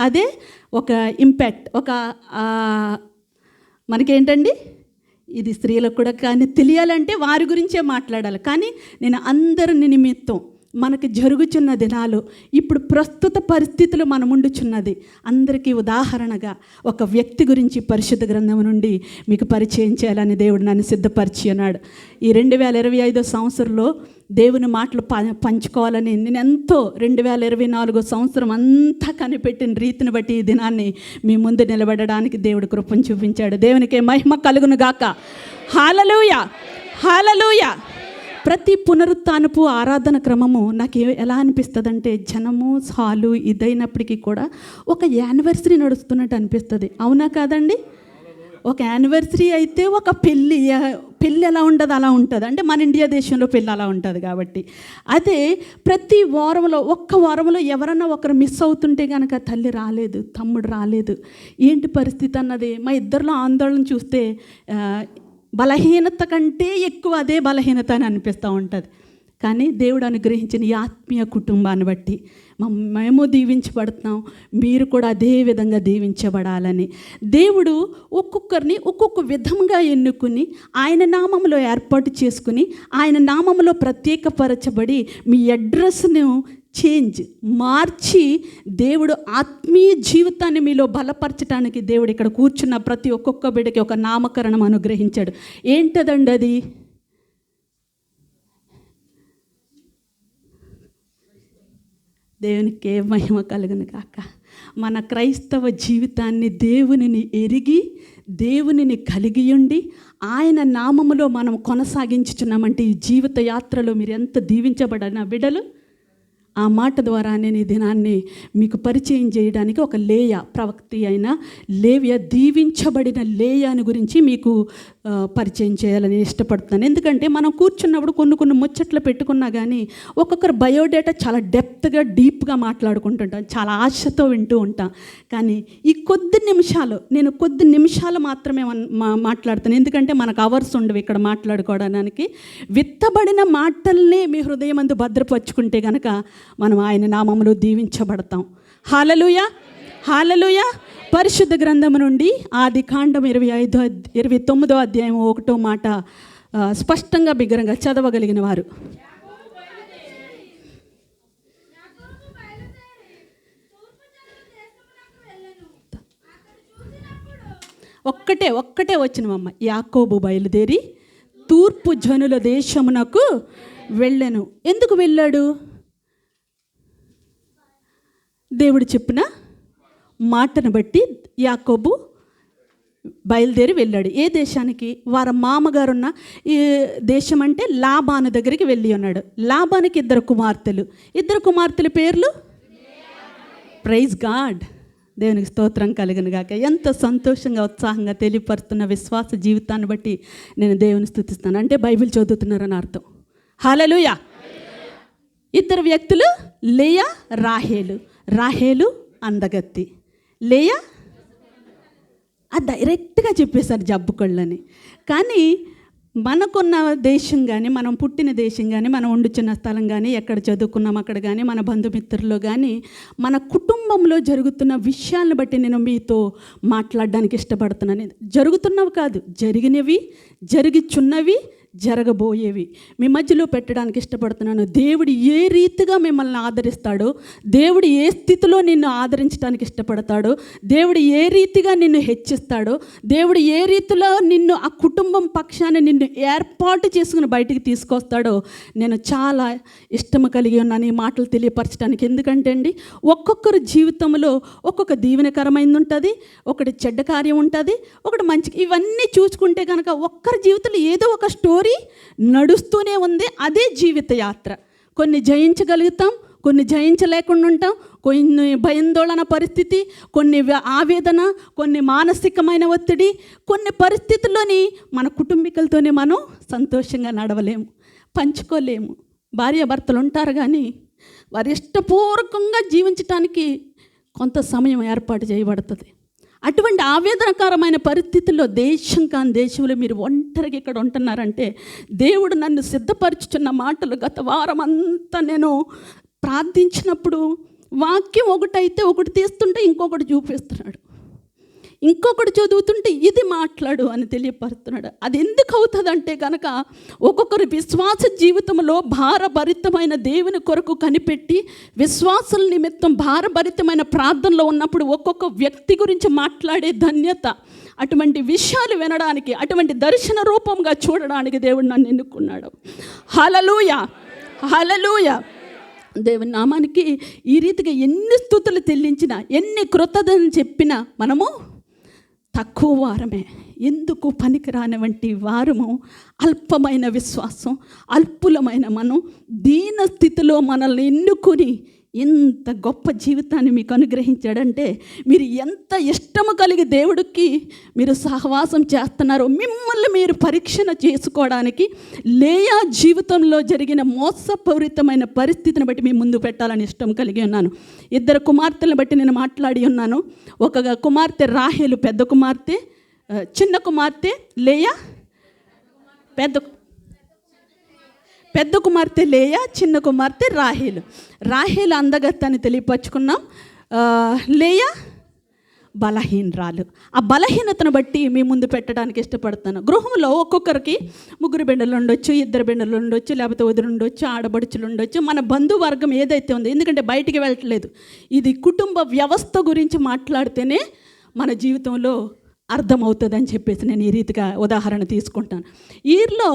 అదే ఒక ఇంపాక్ట్ ఒక మనకేంటండి? ఇది స్త్రీలకు కూడా కానీ తెలియాలంటే వారి గురించే మాట్లాడాలి. కానీ నేను అందరి నిమిత్తం మనకి జరుగుచున్న దినాలు ఇప్పుడు ప్రస్తుత పరిస్థితులు మన ఉండుచున్నది అందరికీ ఉదాహరణగా ఒక వ్యక్తి గురించి పరిశుద్ధ గ్రంథం నుండి మీకు పరిచయం చేయాలని దేవుడు నన్ను సిద్ధపరిచి ఉన్నాడు ఈ రెండు వేల ఇరవై ఐదో సంవత్సరంలో దేవుని మాటలు ప పంచుకోవాలని నేను ఎంతో రెండు వేల ఇరవై నాలుగో సంవత్సరం అంతా కనిపెట్టిన రీతిని బట్టి ఈ దినాన్ని మీ ముందు నిలబడడానికి దేవుడు కృపను చూపించాడు. దేవునికి మహిమ కలుగును గాక. హాలలుయ! హాలలుయ! ప్రతి పునరుత్నపు ఆరాధన క్రమము నాకు ఎలా అనిపిస్తుంది అంటే జనము సాలు ఇదైనప్పటికీ కూడా ఒక యానివర్సరీ నడుస్తున్నట్టు అనిపిస్తుంది. అవునా కాదండి? ఒక యానివర్సరీ అయితే ఒక పెళ్ళి పెళ్ళి ఎలా ఉండదు అలా ఉంటుంది. అంటే మన ఇండియా దేశంలో పెళ్ళి అలా ఉంటుంది కాబట్టి. అదే ప్రతి వారంలో ఒక్క వారంలో ఎవరన్నా ఒకరు మిస్ అవుతుంటే కనుక తల్లి రాలేదు తమ్ముడు రాలేదు ఏంటి పరిస్థితి అన్నది మా ఇద్దరిలో ఆందోళన చూస్తే బలహీనత కంటే ఎక్కువ అదే బలహీనత అని అనిపిస్తూ ఉంటుంది. కానీ దేవుడు అనుగ్రహించిన ఈ ఆత్మీయ కుటుంబాన్ని బట్టి మ- మేము దీవించబడుతున్నాం మీరు కూడా అదే విధంగా దీవించబడాలని. దేవుడు ఒక్కొక్కరిని ఒక్కొక్క విధంగా ఎన్నుకుని ఆయన నామంలో ఏర్పాటు చేసుకుని ఆయన నామంలో ప్రత్యేకపరచబడి మీ అడ్రస్ను చేంజ్ మార్చి దేవుడు ఆత్మీయ జీవితాన్ని మీలో బలపరచడానికి దేవుడు ఇక్కడ కూర్చున్న ప్రతి ఒక్కొక్క బిడ్డకి ఒక నామకరణం అనుగ్రహించాడు. ఏంటదండి అది? దేవునికి ఏ మహిమ కలుగును కాక మన క్రైస్తవ జీవితాన్ని దేవునిని ఎరిగి దేవునిని కలిగి ఉండి ఆయన నామములో మనం కొనసాగించుచున్నామంటే ఈ జీవిత యాత్రలో మీరు ఎంత దీవించబడిన బిడలు ఆ మాట ద్వారా నేను ఈ దినాన్ని మీకు పరిచయం చేయడానికి ఒక లేయ ప్రవక్తి అయిన లేవ్య దీవించబడిన లేయాని గురించి మీకు పరిచయం చేయాలని ఇష్టపడుతున్నాను. ఎందుకంటే మనం కూర్చున్నప్పుడు కొన్ని కొన్ని ముచ్చట్లు పెట్టుకున్నా కానీ ఒక్కొక్కరు బయోడేటా చాలా డెప్త్గా డీప్గా మాట్లాడుకుంటుంటాం. చాలా ఆశతో వింటూ ఉంటాం. కానీ ఈ కొద్ది నిమిషాలు నేను కొద్ది నిమిషాలు మాత్రమే మా మాట్లాడుతాను. ఎందుకంటే మనకు అవర్స్ ఉండవు ఇక్కడ మాట్లాడుకోవడానికి. విత్తబడిన మాటల్నే మీ హృదయం అందు భద్రపరుచుకుంటే కనుక మనం ఆయన నామములు దీవించబడతాం. హాలలుయా! హాలలుయ. పరిశుద్ధ గ్రంథము నుండి ఆది కాండం ఇరవై ఐదో ఇరవై తొమ్మిదో అధ్యాయం ఒకటో మాట స్పష్టంగా బిగ్గరంగా చదవగలిగిన వారు. ఒక్కటే ఒక్కటే వచ్చినవమ్మ. యాకోబు బయలుదేరి తూర్పు జనుల దేశమునకు వెళ్ళాను. ఎందుకు వెళ్ళాడు? దేవుడు చెప్పిన మాటను బట్టి యాకోబు బయలుదేరి వెళ్ళాడు. ఏ దేశానికి? వారి మామగారున్న ఈ దేశం అంటే లాబాను దగ్గరికి వెళ్ళి ఉన్నాడు. లాబానికి ఇద్దరు కుమార్తెలు. ఇద్దరు కుమార్తెల పేర్లు? ప్రైజ్ గాడ్ దేవునికి స్తోత్రం కలిగిన గాక. ఎంత సంతోషంగా ఉత్సాహంగా తెలియపరుస్తున్న విశ్వాస జీవితాన్ని బట్టి నేను దేవుని స్థుతిస్తాను అంటే బైబిల్ చదువుతున్నారని అర్థం. హలలుయా ఇద్దరు వ్యక్తులు లేయా రాహేలు. రాహేలు అందగత్తి. లేయా? ఆ డైరెక్ట్గా చెప్పేశారు జబ్బు కళ్ళని. కానీ మనకున్న దేశం కానీ మనం పుట్టిన దేశం కానీ మనం వండుచున్న స్థలం కానీ ఎక్కడ చదువుకున్నాం అక్కడ కానీ మన బంధుమిత్రుల్లో కానీ మన కుటుంబంలో జరుగుతున్న విషయాలను బట్టి నేను మీతో మాట్లాడడానికి ఇష్టపడుతున్నాను. జరుగుతున్నవి కాదు జరిగినవి జరిగిచున్నవి జరగబోయేవి. మీ మధ్యలో పెట్టడానికి ఇష్టపడుతున్నాను. దేవుడు ఏ రీతిగా మిమ్మల్ని ఆదరిస్తాడో దేవుడు ఏ స్థితిలో నిన్ను ఆదరించడానికి ఇష్టపడతాడో దేవుడు ఏ రీతిగా నిన్ను హెచ్చిస్తాడో దేవుడు ఏ రీతిలో నిన్ను ఆ కుటుంబం పక్షాన్ని నిన్ను ఏర్పాటు చేసుకుని బయటికి తీసుకొస్తాడో నేను చాలా ఇష్టము కలిగి ఉన్నాను ఈ మాటలు తెలియపరచడానికి ఎందుకంటే అండి ఒక్కొక్కరు జీవితంలో ఒక్కొక్క దీవెనకరమైంది ఉంటుంది ఒకటి చెడ్డ కార్యం ఉంటుంది ఒకటి మంచి ఇవన్నీ చూసుకుంటే కనుక ఒక్కరి జీవితంలో ఏదో ఒక స్టోరీ నడుస్తూనే ఉంది అదే జీవిత యాత్ర కొన్ని జయించగలుగుతాం కొన్ని జయించలేకుండా ఉంటాం కొన్ని భయాందోళన పరిస్థితి కొన్ని ఆవేదన కొన్ని మానసికమైన ఒత్తిడి కొన్ని పరిస్థితుల్లోని మన కుటుంబీకులతోనే మనం సంతోషంగా నడవలేము పంచుకోలేము. భార్యాభర్తలు ఉంటారు కానీ వారి ఇష్టపూర్వకంగా జీవించటానికి కొంత సమయం ఏర్పాటు చేయబడుతుంది. అటువంటి ఆవేదనకరమైన పరిస్థితుల్లో దేశం కాని దేశంలో మీరు ఒంటరిగా ఇక్కడ ఉంటున్నారంటే దేవుడు నన్ను సిద్ధపరచుచున్న మాటలు గత వారం అంతా నేను ప్రార్థించినప్పుడు వాక్యం ఒకటైతే ఒకటి తీస్తుంటే ఇంకొకటి చూపిస్తున్నాడు. ఇంకొకటి చదువుతుంటే ఇది మాట్లాడు అని తెలియపరుస్తున్నాడు అది ఎందుకు అవుతుందంటే కనుక ఒక్కొక్కరి విశ్వాస జీవితంలో భారభరితమైన దేవుని కొరకు కనిపెట్టి విశ్వాసుల నిమిత్తం భారభరితమైన ప్రార్థనలో ఉన్నప్పుడు ఒక్కొక్క వ్యక్తి గురించి మాట్లాడే ధన్యత అటువంటి విషయాలు వినడానికి అటువంటి దర్శన రూపంగా చూడడానికి దేవుడు నన్ను ఎన్నుకున్నాడు. హలలుయ హలలుయ దేవుని నామానికి ఈ రీతిగా ఎన్ని స్థుతులు చెల్లించినా ఎన్ని కృతజ్ఞతలు చెప్పినా మనము తక్కువ వారమే. ఎందుకు పనికిరాని వంటి వారము? అల్పమైన విశ్వాసం అల్పులమైన మనం దీన స్థితిలో మనల్ని ఎన్నుకొని ఎంత గొప్ప జీవితాన్ని మీకు అనుగ్రహించాడంటే మీరు ఎంత ఇష్టము కలిగి దేవుడికి మీరు సహవాసం చేస్తున్నారో మిమ్మల్ని మీరు పరీక్షణ చేసుకోవడానికి లేయా జీవితంలో జరిగిన మోసపూరితమైన పరిస్థితిని బట్టి మీ ముందు పెట్టాలని ఇష్టం కలిగి ఉన్నాను. ఇద్దరు కుమార్తెలను బట్టి నేను మాట్లాడి ఉన్నాను. ఒక కుమార్తె రాహేలు పెద్ద కుమార్తె చిన్న కుమార్తె లేయా? పెద్ద పెద్ద కుమార్తె లేయా చిన్న కుమార్తె రాహేలు. రాహేలు అందగత్తని తెలియపరుచుకున్నాం. లేయా లేయ బలహీనరాలు. ఆ బలహీనతను బట్టి మీ ముందు పెట్టడానికి ఇష్టపడతాను గృహంలో ఒక్కొక్కరికి ముగ్గురు బిడ్డలు ఉండొచ్చు ఇద్దరు బిడ్డలు ఉండొచ్చు లేకపోతే వదిలి ఉండొచ్చు ఆడబడుచులు ఉండొచ్చు. మన బంధువర్గం ఏదైతే ఉందో ఎందుకంటే బయటికి వెళ్ళట్లేదు. ఇది కుటుంబ వ్యవస్థ గురించి మాట్లాడితేనే మన జీవితంలో అర్థమవుతుందని చెప్పేసి నేను ఈ రీతిగా ఉదాహరణ తీసుకుంటాను. వీరిలో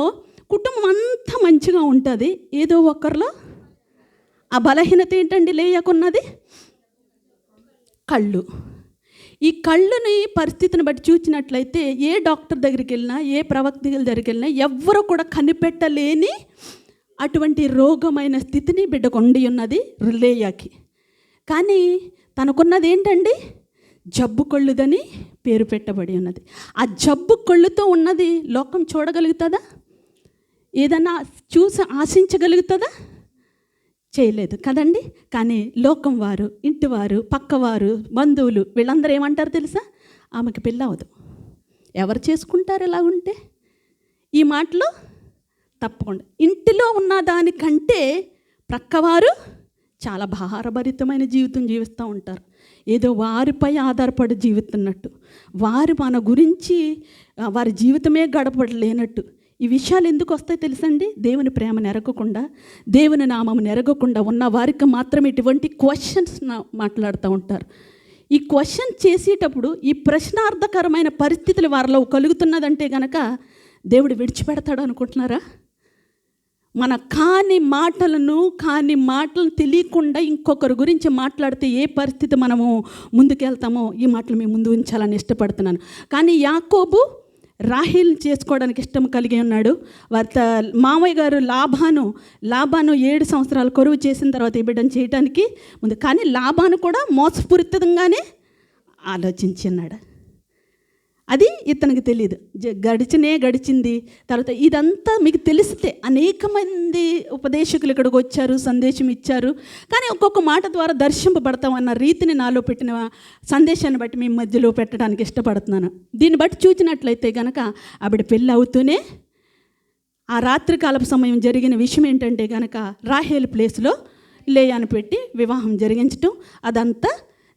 కుటుంబం అంతా మంచిగా ఉంటుంది. ఏదో ఒకరిలో ఆ బలహీనత ఏంటండి? లేయకున్నది కళ్ళు. ఈ కళ్ళుని పరిస్థితిని బట్టి చూసినట్లయితే ఏ డాక్టర్ దగ్గరికి వెళ్ళినా ఏ ప్రవక్త దగ్గరికి వెళ్ళినా ఎవ్వరు కూడా కనిపెట్టలేని అటువంటి రోగమైన స్థితిని బిడ్డకు ఉండి ఉన్నది లేయాకి. కానీ తనకున్నది ఏంటండి? జబ్బు కళ్ళుదని పేరు పెట్టబడి ఉన్నది. ఆ జబ్బు కళ్ళుతో ఉన్నది లోకం చూడగలుగుతుందా? ఏదన్నా చూసి ఆశించగలుగుతుందా? చేయలేదు. కదండి? కానీ లోకం వారు ఇంటివారు పక్కవారు బంధువులు వీళ్ళందరూ ఏమంటారు తెలుసా? ఆమెకి పెళ్ళి అవ్వదు. ఎవరు చేసుకుంటారు ఇలా ఉంటే? ఈ మాటలు తప్పకుండా. ఇంటిలో ఉన్న దానికంటే ప్రక్కవారు చాలా భారభరితమైన జీవితం జీవిస్తూ ఉంటారు. ఏదో వారిపై ఆధారపడి జీవిస్తున్నట్టు వారు మన గురించి వారి జీవితమే గడపడలేనట్టు ఈ విషయాలు ఎందుకు వస్తాయి తెలుసండి? దేవుని ప్రేమ నెరగకుండా దేవుని నామం నెరగకుండా ఉన్న వారికి మాత్రం ఇటువంటి క్వశ్చన్స్ మాట్లాడుతూ ఉంటారు. ఈ క్వశ్చన్ చేసేటప్పుడు ఈ ప్రశ్నార్థకరమైన పరిస్థితులు వారిలో కలుగుతున్నదంటే గనక దేవుడు విడిచిపెడతాడు అనుకుంటున్నారా? మన కాని మాటలను కాని మాటలను తెలియకుండా ఇంకొకరి గురించి మాట్లాడితే ఏ పరిస్థితి మనము ముందుకెళ్తామో ఈ మాటలు మేము ముందు ఉంచాలని ఇష్టపడుతున్నాను. కానీ యాకోబు రాహిల్ చేసుకోవడానికి ఇష్టం కలిగి ఉన్నాడు. వారి మామయ్య గారు లాభాను లాభాను ఏడు సంవత్సరాలు కొరువు చేసిన తర్వాత ఈ బిడ్డను చేయడానికి ముందు. కానీ లాభాను కూడా మోసపూరితంగానే ఆలోచించున్నాడు అది ఇతనికి తెలియదు జ- గడిచినే గడిచింది. తర్వాత ఇదంతా మీకు తెలిస్తే అనేక మంది ఉపదేశకులు ఇక్కడికి వచ్చారు సందేశం ఇచ్చారు. కానీ ఒక్కొక్క మాట ద్వారా దర్శింపబడతాం అన్న రీతిని నాలో పెట్టిన సందేశాన్ని బట్టి మీ మధ్యలో పెట్టడానికి ఇష్టపడుతున్నాను. దీన్ని బట్టి చూసినట్లయితే కనుక ఆవిడ పెళ్ళి అవుతూనే ఆ రాత్రికాలపు సమయం జరిగిన విషయం ఏంటంటే కనుక రాహేల్ ప్లేస్లో లేయాను పెట్టి వివాహం జరిగించటం అదంతా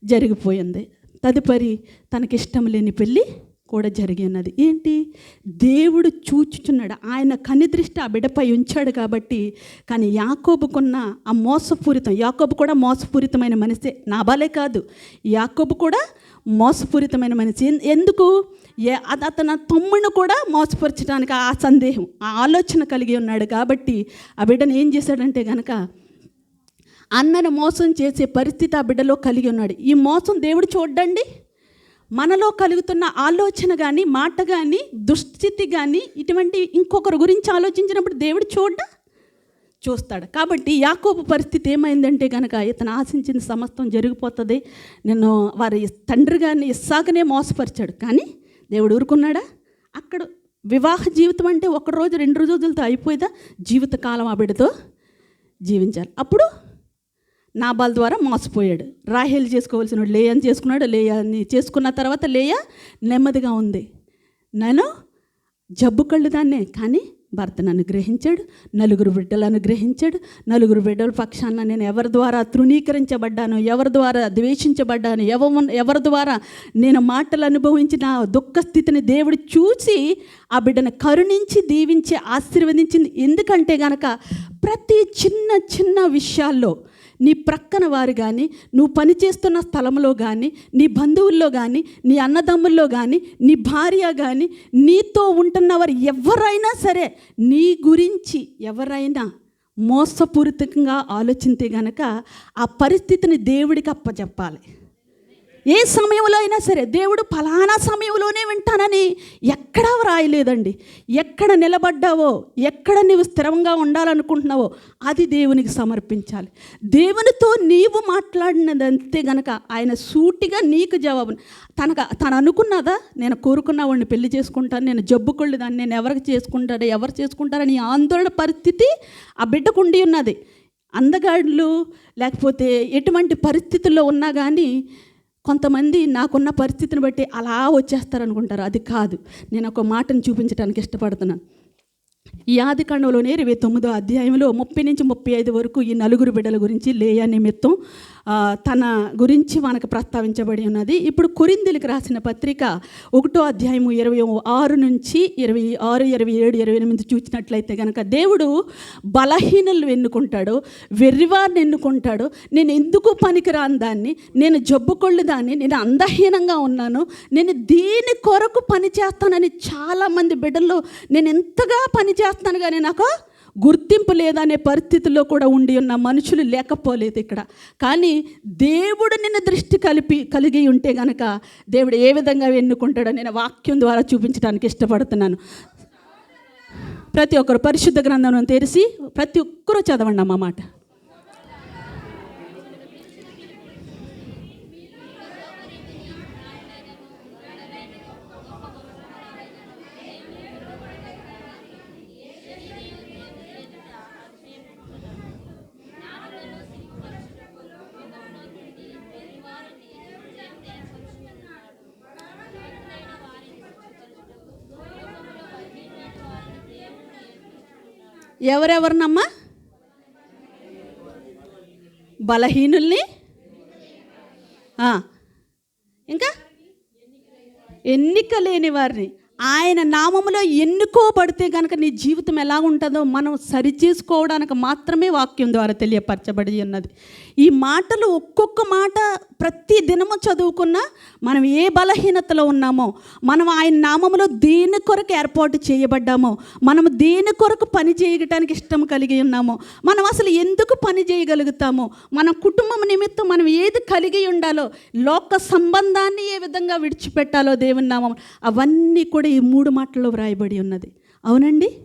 జరిగిపోయింది. తదుపరి తనకిష్టం లేని పెళ్ళి కూడా జరిగి ఉన్నది. ఏంటి? దేవుడు చూచుచున్నాడు. ఆయన కనిదృష్టి ఆ బిడ్డపై ఉంచాడు కాబట్టి కానీ యాకోబుకున్న ఆ మోసపూరితం యాకోబు కూడా మోసపూరితమైన మనిషే. నాబాలే కాదు. యాకోబు కూడా మోసపూరితమైన మనిషి. ఎందుకు? ఏ- అతను తమ్ముడిని కూడా మోసపరచడానికి ఆ సందేహం ఆ ఆలోచన కలిగి ఉన్నాడు కాబట్టి ఆ బిడ్డను ఏం చేశాడంటే కనుక అన్నను మోసం చేసే పరిస్థితి ఆ బిడ్డలో కలిగి ఉన్నాడు. ఈ మోసం దేవుడు చూడండి మనలో కలుగుతున్న ఆలోచన కానీ మాట కానీ దుస్థితి కానీ ఇటువంటి ఇంకొకరి గురించి ఆలోచించినప్పుడు దేవుడు చూడ చూస్తాడు. కాబట్టి యాకోబు పరిస్థితి ఏమైందంటే కనుక ఇతను ఆశించిన సమస్తం జరిగిపోతుంది. నేను వారి తండ్రి గారిని ఇస్సాకనే మోసపరిచాడు. కానీ దేవుడు ఊరుకున్నాడా? అక్కడ వివాహ జీవితం అంటే ఒక రోజు రెండు రోజులతో అయిపోయేదా? జీవితకాలం ఆ బిడ్డతో జీవించాలి. అప్పుడు నాబాల్ ద్వారా మోసపోయాడు. రాహేల్ చేసుకోవాల్సిన వాడు లేయని చేసుకున్నాడు. లేయని చేసుకున్న తర్వాత లేయ నెమ్మదిగా ఉంది. నేను జబ్బు కళ్ళు దాన్నే కానీ భర్తను అనుగ్రహించాడు. నలుగురు బిడ్డలు అనుగ్రహించాడు. నలుగురు బిడ్డల పక్షాన నేను ఎవరి ద్వారా తృణీకరించబడ్డాను ఎవరి ద్వారా ద్వేషించబడ్డాను ఎవ ఎవరి ద్వారా నేను మాటలు అనుభవించిన దుఃఖ స్థితిని దేవుడు చూసి ఆ బిడ్డను కరుణించి దీవించి ఆశీర్వదించింది. ఎందుకంటే గనక ప్రతి చిన్న చిన్న విషయాల్లో నీ ప్రక్కన వారు కానీ నువ్వు పనిచేస్తున్న స్థలంలో కానీ నీ బంధువుల్లో కానీ నీ అన్నదమ్ముల్లో కానీ నీ భార్య కానీ నీతో ఉంటున్న వారు ఎవరైనా సరే నీ గురించి ఎవరైనా మోసపూరితంగా ఆలోచించే గనక ఆ పరిస్థితిని దేవుడికి అప్పచెప్పాలి ఏ సమయంలో అయినా సరే దేవుడు ఫలానా సమయంలోనే వింటానని ఎక్కడా వ్రాయలేదండి. ఎక్కడ నిలబడ్డావో ఎక్కడ నీవు స్థిరంగా ఉండాలనుకుంటున్నావో అది దేవునికి సమర్పించాలి. దేవునితో నీవు మాట్లాడినదంతే గనక ఆయన సూటిగా నీకు జవాబు తనకు తను అనుకున్నదా నేను కోరుకున్న వాడిని పెళ్ళి చేసుకుంటాను నేను జబ్బుకొళ్ళు దాన్ని నేను ఎవరికి చేసుకుంటాను ఎవరు చేసుకుంటారని ఆందోళన పరిస్థితి ఆ బిడ్డకు ఉండి ఉన్నది. అందగాళ్ళు లేకపోతే ఎటువంటి పరిస్థితుల్లో ఉన్నా కానీ కొంతమంది నాకున్న పరిస్థితిని బట్టి అలా వచ్చేస్తారు అనుకుంటారు అది కాదు. నేను ఒక మాటను చూపించడానికి ఇష్టపడుతున్నాను ఈ ఆది కాండంలోనే ఇరవై తొమ్మిదో అధ్యాయంలో ముప్పై నుంచి ముప్పై ఐదు వరకు ఈ నలుగురు బిడ్డల గురించి లేయా నిమిత్తం తన గురించి మనకు ప్రస్తావించబడి ఉన్నది. ఇప్పుడు కొరిందులకు రాసిన పత్రిక ఒకటో అధ్యాయము ఇరవై ఆరు నుంచి ఇరవై ఆరు ఇరవై ఏడు ఇరవై ఎనిమిది చూసినట్లయితే కనుక దేవుడు బలహీనలు ఎన్నుకుంటాడు వెర్రివారిని ఎన్నుకుంటాడు. నేను ఎందుకు పనికిరాని దాన్ని? నేను జబ్బుకొళ్ళు దాన్ని నేను అందహీనంగా ఉన్నాను. నేను దీని కొరకు పని చేస్తానని చాలామంది బిడ్డల్లో నేను ఎంతగా పని చేస్తాను కానీ నాకు గుర్తింపు లేదనే పరిస్థితుల్లో కూడా ఉండి ఉన్న మనుషులు లేకపోలేదు ఇక్కడ. కానీ దేవుడు నిన్ను దృష్టి కలిపి కలిగి ఉంటే గనక దేవుడు ఏ విధంగా ఎన్నుకుంటాడో నేను వాక్యం ద్వారా చూపించడానికి ఇష్టపడుతున్నాను. ప్రతి ఒక్కరు పరిశుద్ధ గ్రంథం తెరిచి ప్రతి ఒక్కరూ చదవండి అమ్మ ఎవరెవరినమ్మా? బలహీనుల్ని? ఇంకా? ఎన్నిక లేని వారిని. ఆయన నామములో ఎన్నుకోబడితే కనుక నీ జీవితం ఎలా ఉంటుందో మనం సరిచేసుకోవడానికి మాత్రమే వాక్యం ద్వారా తెలియపరచబడి ఉన్నది. ఈ మాటలు ఒక్కొక్క మాట ప్రతి దినము చదువుకున్నా మనం ఏ బలహీనతలో ఉన్నామో మనం ఆయన నామములో దేని కొరకు ఏర్పాటు చేయబడ్డామో మనం దేని కొరకు పని చేయటానికి ఇష్టం కలిగి ఉన్నామో మనం అసలు ఎందుకు పని చేయగలుగుతామో మన కుటుంబం నిమిత్తం మనం ఏది కలిగి ఉండాలో లోక సంబంధాన్ని ఏ విధంగా విడిచిపెట్టాలో దేవుని నామం అవన్నీ కూడా ఈ మూడు మాటల్లో వ్రాయబడి ఉన్నది. అవునండి?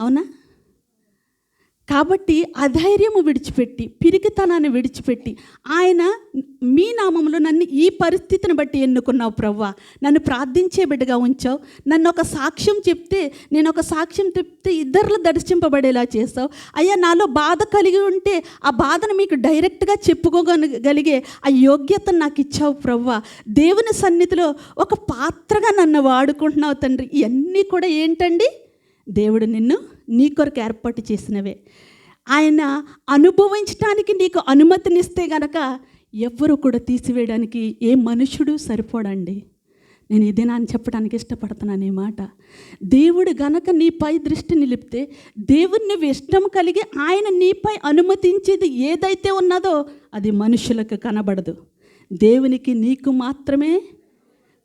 అవునా? కాబట్టి అధైర్యము విడిచిపెట్టి పిరికితనాన్ని విడిచిపెట్టి ఆయన మీ నామంలో నన్ను ఈ పరిస్థితిని బట్టి ఎన్నుకున్నావు ప్రవ్వా. నన్ను ప్రార్థించే బిడ్డగా ఉంచావు. నన్ను ఒక సాక్ష్యం చెప్తే నేను ఒక సాక్ష్యం చెప్తే ఇద్దరులు దర్శింపబడేలా చేస్తావు. అయ్యా నాలో బాధ కలిగి ఉంటే ఆ బాధను మీకు డైరెక్ట్గా చెప్పుకోగలిగే ఆ యోగ్యతను నాకు ఇచ్చావు ప్రవ్వా. దేవుని సన్నిధిలో ఒక పాత్రగా నన్ను వాడుకుంటున్నావు తండ్రి. ఇవన్నీ కూడా ఏంటండి? దేవుడు నిన్ను నీ కొరకు ఏర్పాటు చేసినవే. ఆయన అనుభవించడానికి నీకు అనుమతినిస్తే గనక ఎవ్వరు కూడా తీసివేయడానికి ఏ మనుషుడు సరిపోడండి. నేను ఇదే నాన్న చెప్పడానికి ఇష్టపడుతున్నాను ఈ మాట. దేవుడు గనక నీపై దృష్టి నిలిపితే దేవుడిని నువ్వు ఇష్టం కలిగి ఆయన నీపై అనుమతించేది ఏదైతే ఉన్నదో అది మనుషులకు కనబడదు. దేవునికి నీకు మాత్రమే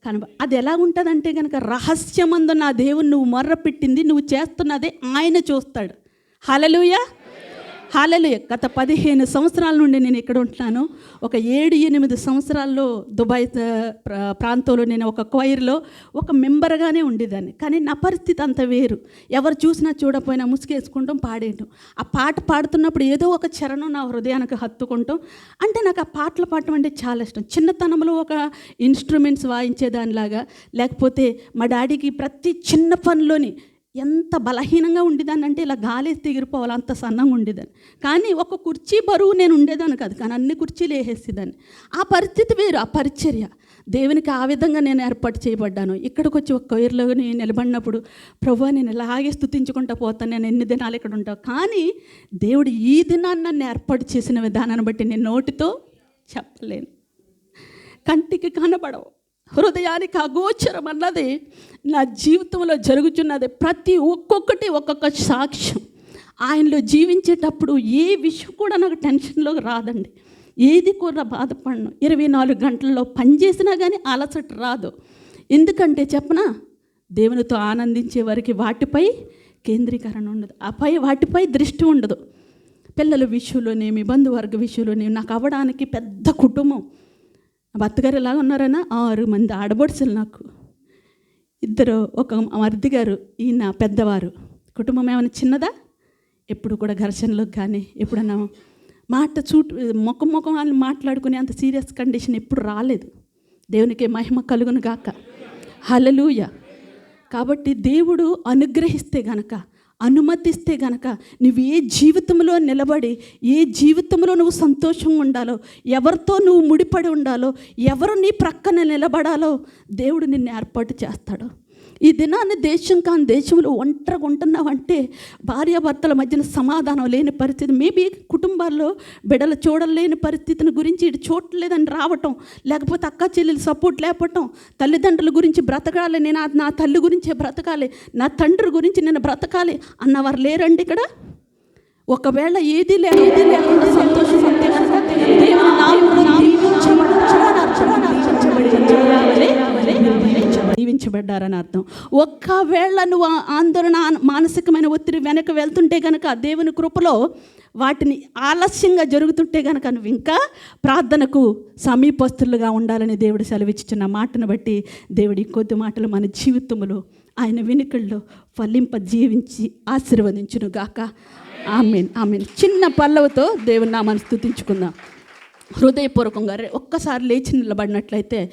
కనబ అది ఎలా ఉంటుందంటే కనుక రహస్యమందు నా దేవుని నువ్వు మొర్ర పెట్టింది నువ్వు చేస్తున్నదే ఆయన చూస్తాడు. హలలుయా హాలలు గత పదిహేను సంవత్సరాల నుండి నేను ఇక్కడ ఉంటున్నాను. ఒక ఏడు ఎనిమిది సంవత్సరాల్లో దుబాయ్ ప్రాంతంలో నేను ఒక క్వైర్లో ఒక మెంబర్గానే ఉండేదాన్ని. కానీ నా పరిస్థితి అంత వేరు. ఎవరు చూసినా చూడపోయినా ముసుగేసుకుంటాం పాడేయటం. ఆ పాట పాడుతున్నప్పుడు ఏదో ఒక చరణం నా హృదయానికి హత్తుకుంటాం. అంటే నాకు ఆ పాటలు పాడటం అంటే చాలా ఇష్టం. చిన్నతనంలో ఒక ఇన్స్ట్రుమెంట్స్ వాయించేదానిలాగా. లేకపోతే మా డాడీకి ప్రతి చిన్న పనిలోని ఎంత బలహీనంగా ఉండేదాన్ని అంటే ఇలా గాలి ఎగిరిపోవాలి అంత సన్నంగా ఉండేదాన్ని. కానీ ఒక కుర్చీ బరువు నేను ఉండేదాన్ని కాదు కానీ అన్ని కుర్చీలు వేసేసేదాన్ని. ఆ పరిస్థితి వేరు ఆ పరిచర్య. దేవునికి ఆ విధంగా నేను ఏర్పాటు చేయబడ్డాను. ఇక్కడికి వచ్చి ఒక కొయర్లో నేను నిలబడినప్పుడు ప్రభు నేను ఇలాగే స్థుతించుకుంటా పోతాను నేను ఎన్ని దినాలు ఇక్కడ ఉంటావు? కానీ దేవుడు ఈ దినాన్ని నన్ను ఏర్పాటు చేసిన విధానాన్ని బట్టి నేను నోటితో చెప్పలేను. కంటికి కనబడవు. హృదయానికి అగోచరం అన్నది నా జీవితంలో జరుగుతున్నది ప్రతి ఒక్కొక్కటి ఒక్కొక్క సాక్ష్యం. ఆయనలో జీవించేటప్పుడు ఏ విషయం కూడా నాకు టెన్షన్లో రాదండి. ఏది కూడా బాధపడను. ఇరవై నాలుగు గంటల్లో పనిచేసినా కానీ అలసట రాదు. ఎందుకంటే చెప్పనా దేవునితో ఆనందించే వారికి వాటిపై కేంద్రీకరణ ఉండదు. ఆపై వాటిపై దృష్టి ఉండదు. పిల్లల విషయంలోనేమి బంధువర్గ విషయంలోనేమి నాకు అవ్వడానికి పెద్ద కుటుంబం. బత్తగారు ఎలా ఉన్నారన్నా ఆరు మంది ఆడబడుచులు నాకు. ఇద్దరు ఒక మరిది గారు ఈయన పెద్దవారు. కుటుంబం ఏమైనా చిన్నదా? ఎప్పుడు కూడా ఘర్షణలకు కానీ ఎప్పుడన్నా మాట చూటు ముఖం ముఖం అని మాట్లాడుకునే అంత సీరియస్ కండిషన్ ఎప్పుడు రాలేదు. దేవునికి మహిమ కలుగును గాక. హలలుయ కాబట్టి దేవుడు అనుగ్రహిస్తే గనక అనుమతిస్తే గనక నువ్వు ఏ జీవితంలో నిలబడి ఏ జీవితంలో నువ్వు సంతోషంగా ఉండాలో ఎవరితో నువ్వు ముడిపడి ఉండాలో ఎవరు నీ ప్రక్కన నిలబడాలో దేవుడు నిన్ను ఏర్పాటు చేస్తాడు. ఈ దినాన్ని దేశం కాని దేశంలో ఒంటరిగా ఉంటున్నామంటే భార్యాభర్తల మధ్యన సమాధానం లేని పరిస్థితి. మేబీ కుటుంబాల్లో బిడలు చూడలేని పరిస్థితిని గురించి ఇటు చూడలేదని రావటం లేకపోతే అక్క చెల్లెలు సపోర్ట్ లేపటం తల్లిదండ్రుల గురించి బ్రతకాలి నేను నా తల్లి గురించే బ్రతకాలి నా తండ్రి గురించి నేను బ్రతకాలి అన్నవారు లేరండి ఇక్కడ? ఒకవేళ ఏది లే ఏది లేకుండా సంతోషం దేవుని నామములో నిలబడ్డారని అర్థం. ఒక్కవేళ నువ్వు ఆందోళన మానసికమైన ఒత్తిడి వెనక వెళ్తుంటే కనుక దేవుని కృపలో వాటిని ఆలస్యంగా జరుగుతుంటే కనుక నువ్వు ఇంకా ప్రార్థనకు సమీపస్తులుగా ఉండాలని దేవుడు సెలవిచ్చిన మాటను బట్టి దేవుడి కొద్ది మాటలు మన జీవితంలో ఆయన వెనుకల్లో ఫలింప జీవించి ఆశీర్వదించును గాక ఆమెన్ ఆమెన్. చిన్న పల్లవతో దేవుని నామాన్ని స్తుతించుకుందాం. హృదయపూర్వకంగా రే- ఒక్కసారి లేచి నిలబడినట్లయితే